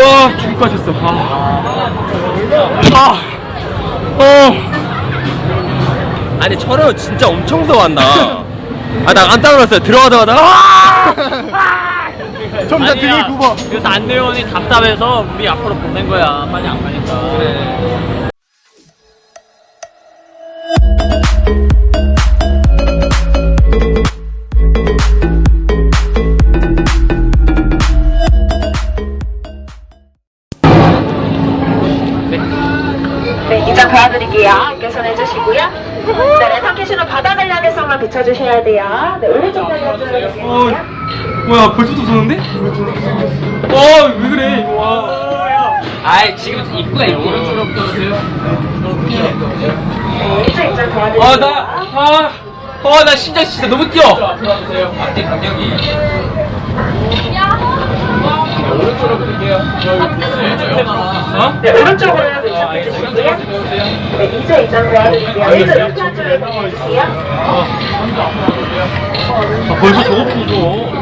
와 죽을 것 같았어. 아. 아. 어. 아니 철호 진짜 엄청 더웠나? 아나 깜짝 놀랐어요. 들어가자마자 아! 점점 등이 굽어. 그래서 안내원이 답답해서 우리 앞으로 보낸 거야. 빨리 안 가니까. 그래. 뭐야 벌써 도서는데? 와왜 그래 와. 아이 지금 입구가 입구. 아나아나 심장 진짜 너무 뛰어. 앞뒤 간격이. 오른쪽으로 볼게요. 어? 오른쪽으로 해야 되죠. 이제 이쪽으로 해주세요. 일절 옆에 한쪽에 넣어주세요. 벌써 저거 보고 줘.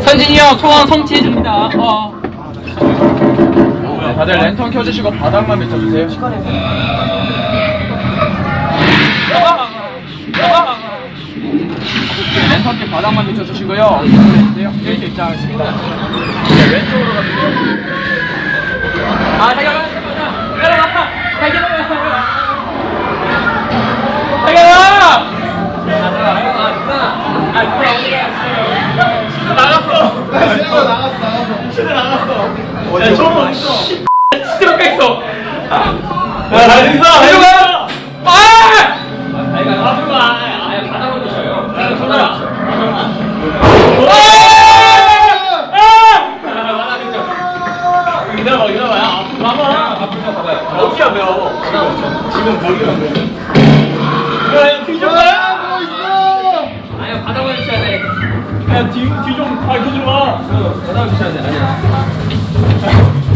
선진이 형 소원 성취해줍니다. 어. 다들 랜턴 켜주시고 바닥만 비춰주세요. 랜턴 께 바닥만 비춰주시고요. 이렇게 입장하겠습니다. 네, 왼쪽으로 가주세요. 나갔어. 야, 저거 씨, 진짜. 아, 나 있어. 내려가. 아! 앞으로 와. 아예 바닥으로 쳐요. 바닥으로 쳐. 기다려봐, 기다려봐. 앞으로 가봐. 앞으로 가봐요. 어떻게 하면? 지금 안 돼. 마. 바닥으로 쳐야 돼. 아니야.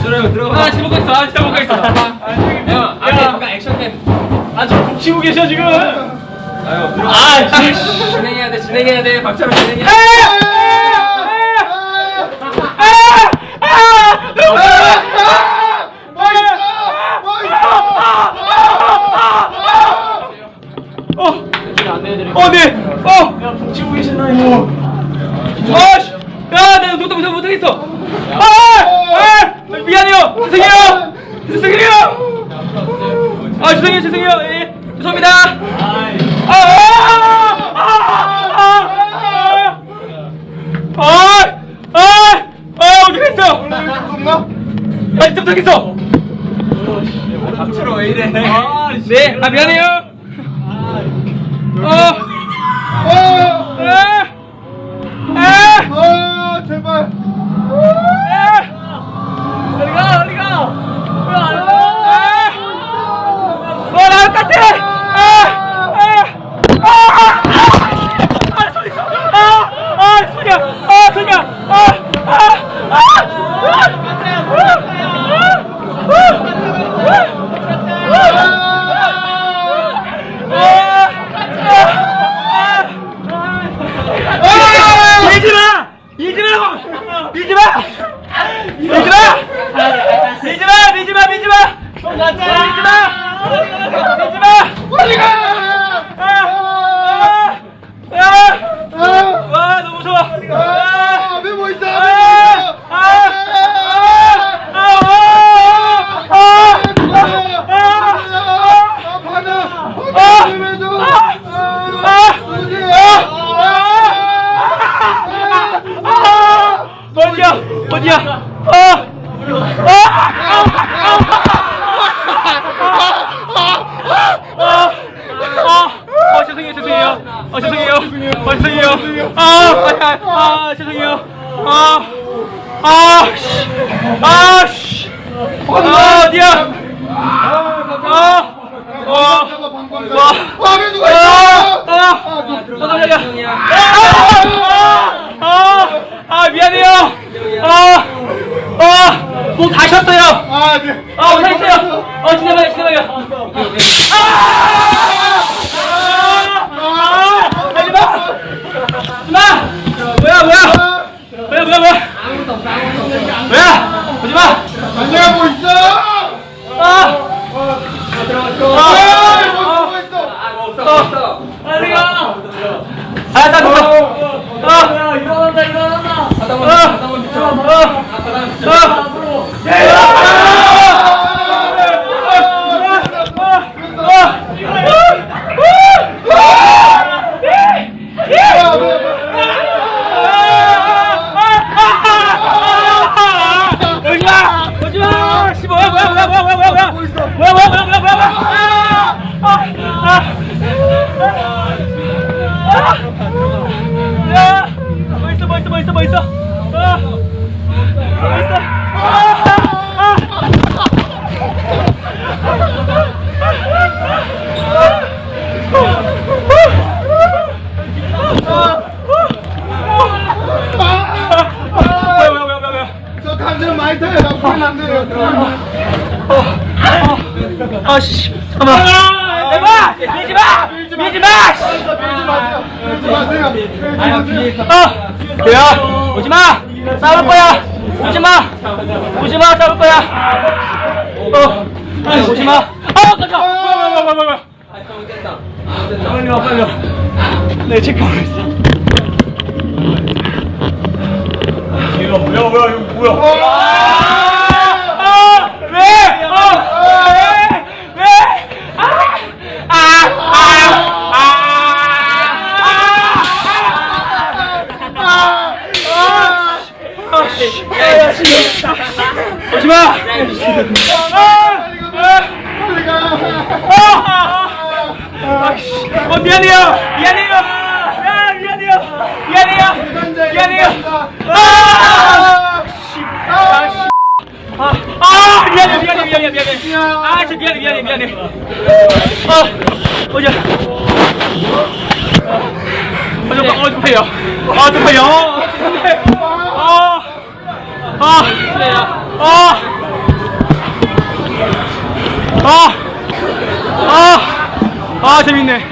들어가, 들어가. 아, 지금 먹고 있어. 아, 진짜 먹고 있어. 형, 앞에 잠깐 액션캠. 아, 지금 북치고 계셔, 지금. 아유, 들어가. 아, 씨. 진행해야 돼, 진행해야 돼. 박차로 진행해야 돼. 뭐? 뭐 있어? 어, 네. 어. 야, 북치고 계시나 이거. 아, 씨. 야, 내가 못하 못하 못하겠어. 아, 아, 미안해요. 죄송해요. 죄송해요. 아, 죄송해요, 죄송해요. 예, 죄송합니다. 아, 아, 아, 아, 아, 아, 아, 아, 어떡했어? 겁나? 아, 진짜 못하겠어. 박치로 왜 이래? 네, 아 미안해요. 어, 어! 아, 아. 어, 제발. 어디 가? 어디 가? 왜안 가? 와, 나 똑같아! 아! 아! 아! 아! 아! 소리 소 아! 아! 소리야! 아! 소리야! 아! 아! 아! 아! 밀지 마! 밀지 말라고! 밀지 마! 밀지 마! 밀지 마! 밀지 마! 밀지 마! 밀지 마! 밀지 마! 어디 가? 아! 아! 아! 와, 너무 무서워. 아, 메모 있어, 메모 아! 있어. 아! 아! 아! 아! 아, 받아. 아! 받아, 메모도. 아! 아, 어디야? 어디야? 어디야? 아! 아! 아, 죄송해요, 죄송해요. 아, 죄송해요. 아, 죄송해요. 아, 아, 아, 죄송해요. 아, 아, 씨. 아, 씨. 아, 어디야? 아, 있어. 오케이, 오케이. 아! 아! 하지 마! 하지 마! 뭐야, 뭐야? 뭐야, 뭐야, 뭐야? 아무것도 없어, 아무것도 없어. 뭐야? 하지 마! 만나가 뭐 있어? 아! 들어가, 들어가. 아! 아! 뭐 있어? 뭐 있어? 아, 내가! 아, 나 어, 어, 야, 일어난다, 일어난다. 바닥만, 바닥만 비춰. 아, 바닥만 비춰. 뭐야 뭐야 뭐야 뭐야 뭐야 뭐야 뭐야. 아! 아! 아! 야! 멋있어 멋있어 멋있어 멋있어. 아! 멋있어. 아! 아! 뭐야 뭐야 뭐야 뭐야. 저 강제로 많이 타요. 나 큰일 난대요. 아씨 잠깐만. 대박 밀지 마! 밀지 마! 밀지 마세요. 밀지 마세요. 아 야 오지 마! 싸울 거야. 오지 마! 오지 마 싸울 거야. 어 오지 마아 깜짝 뭐야 뭐야 뭐야 뭐야 빨리 와 빨리 와내 체크하고 있어. 이거 뭐야 뭐야 이거 뭐야 오지 마! 아! 빨리 가. 아! 아! 씨. 어, 미안해요! 미안해요! 아, 미안해요! 미안해요! 미안해요! 아! 아, 씨. 아, 아, 미안해, 미안해, 미안해, 미안해. 아, 진짜 미안해, 미안해, 미안해. 아, 어제. 어제, 어제 파요. 아, 저 파요. 아, 아, 아, 아, 아, 아, 재밌네.